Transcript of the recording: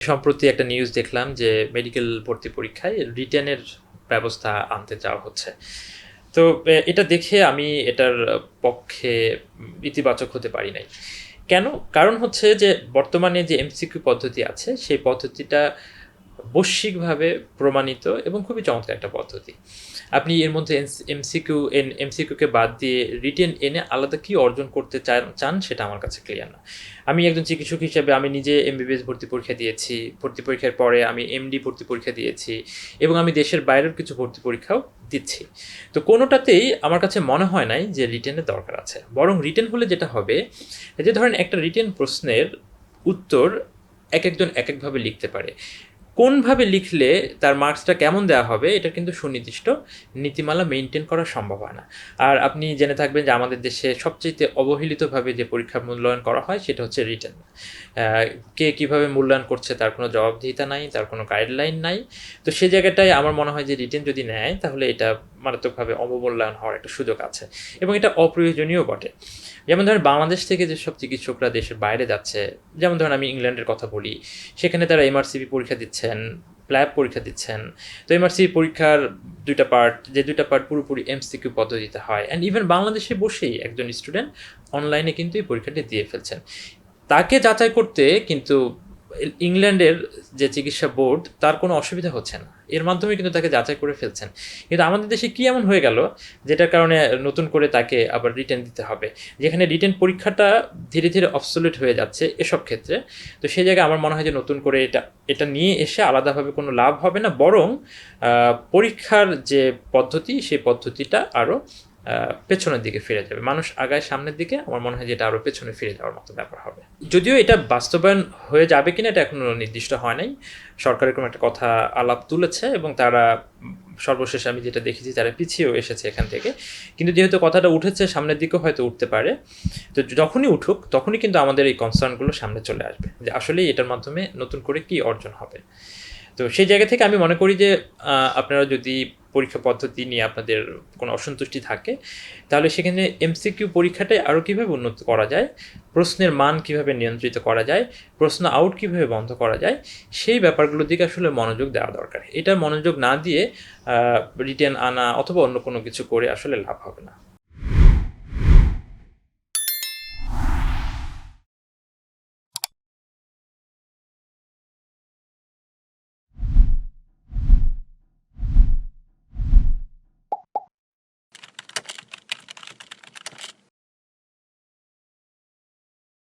সম্প্রতি একটা নিউজ দেখলাম যে মেডিকেল ভর্তি পরীক্ষায় রিটেনের ব্যবস্থা আনতে চাওয়া হচ্ছে। তো এটা দেখে আমি এটার পক্ষে ইতিবাচক হতে পারি নাই। কেন? কারণ হচ্ছে যে বর্তমানে যে এমসিকিউ পদ্ধতি আছে, সেই পদ্ধতিটা বৈশ্বিকভাবে প্রমাণিত এবং খুবই চমৎকার একটা পদ্ধতি। আপনি এর মধ্যে এমসিকিউ, এন এমসিকিউকে বাদ দিয়ে রিটেন এনে আলাদা কি অর্জন করতে চান সেটা আমার কাছে ক্লিয়ার না। আমি একজন চিকিৎসক হিসেবে আমি নিজে এমবিবিএস ভর্তি পরীক্ষা দিয়েছি, ভর্তি পরীক্ষার পরে আমি এমডি ভর্তি পরীক্ষা দিয়েছি এবং আমি দেশের বাইরের কিছু ভর্তি পরীক্ষাও দিচ্ছি। তো কোনোটাতেই আমার কাছে মনে হয় নাই যে রিটেনের দরকার আছে। বরং রিটেন হলে যেটা হবে, যে ধরেন একটা রিটেন প্রশ্নের উত্তর এক একজন এক একভাবে লিখতে পারে। কোনভাবে লিখলে তার মার্কসটা কেমন দেওয়া হবে, এটা কিন্তু সুনির্দিষ্ট নীতিমালা মেনটেন করা সম্ভব হয় না। আর আপনি জেনে থাকবেন যে আমাদের দেশে সবচেয়ে অবহেলিতভাবে যে পরীক্ষা মূল্যায়ন করা হয়, সেটা হচ্ছে রিটার্ন কে কীভাবে মূল্যায়ন করছে তার কোনো জবাবদিহিতা নাই, তার কোনো গাইডলাইন নাই। তো সেই জায়গাটায় আমার মনে হয় যে রিটার্ন যদি নেয়, তাহলে এটা মারাত্মকভাবে অবমূল্যায়ন হওয়ার একটা সুযোগ আছে এবং এটা অপ্রয়োজনীয় বটে। যেমন ধরেন বাংলাদেশ থেকে যেসব চিকিৎসকরা দেশের বাইরে যাচ্ছে, যেমন ধরেন আমি ইংল্যান্ডের কথা বলি, সেখানে তারা এমআরসিপি পরীক্ষা দিচ্ছেন প্ল্যাব পরীক্ষা দিচ্ছেন। তো এমআরসি পরীক্ষার দুইটা পার্ট যে দুইটা পার্ট পুরোপুরি এমসিকিউ পদ্ধতিতে হয় অ্যান্ড ইভেন বাংলাদেশে বসেই একজন স্টুডেন্ট অনলাইনে কিন্তু এই পরীক্ষাটি দিয়ে ফেলছেন। তাকে যাচাই করতে কিন্তু ইংল্যান্ডের যে চিকিৎসা বোর্ড, তার কোনো অসুবিধা হচ্ছে না। এর মাধ্যমে কিন্তু তাকে যাচাই করে ফেলছেন। কিন্তু আমাদের দেশে কী এমন হয়ে গেল, যেটার কারণে নতুন করে তাকে আবার রিটার্ন দিতে হবে? যেখানে রিটার্ন পরীক্ষাটা ধীরে ধীরে অবসোলেট হয়ে যাচ্ছে এসব ক্ষেত্রে। তো সেই জায়গায় আমার মনে হয় যে নতুন করে এটা এটা নিয়ে এসে আলাদাভাবে কোনো লাভ হবে না। বরং পরীক্ষার যে পদ্ধতি, সেই পদ্ধতিটা আরও পেছনের দিকে ফিরে যাবে। মানুষ আগায় সামনের দিকে, আমার মনে হয় যে এটা আরও পেছনে ফিরে যাওয়ার মতো ব্যাপার হবে। যদিও এটা বাস্তবায়ন হয়ে যাবে কিনা, এটা এখনও নির্দিষ্ট হয় নাই। সরকারের কোনো একটা কথা আলাপ তুলেছে এবং তারা সর্বশেষ আমি যেটা দেখেছি, তারা পিছিয়েও এসেছে এখান থেকে। কিন্তু যেহেতু কথাটা উঠেছে, সামনের দিকেও হয়তো উঠতে পারে। তো যখনই উঠুক, তখনই কিন্তু আমাদের এই কনসার্নগুলো সামনে চলে আসবে যে আসলেই এটার মাধ্যমে নতুন করে কি অর্জন হবে। তো সেই জায়গা থেকে আমি মনে করি যে আপনারা যদি পরীক্ষা পদ্ধতি নিয়ে আপনাদের কোনো অসন্তুষ্টি থাকে, তাহলে সেখানে এমসিকিউ পরীক্ষাটাই আরও কীভাবে উন্নত করা যায়, প্রশ্নের মান কীভাবে নিয়ন্ত্রিত করা যায়, প্রশ্ন আউট কীভাবে বন্ধ করা যায়, সেই ব্যাপারগুলোর দিকে আসলে মনোযোগ দেওয়া দরকার। এটা মনোযোগ না দিয়ে রিটার্ন আনা অথবা অন্য কোনো কিছু করে আসলে লাভ হবে না।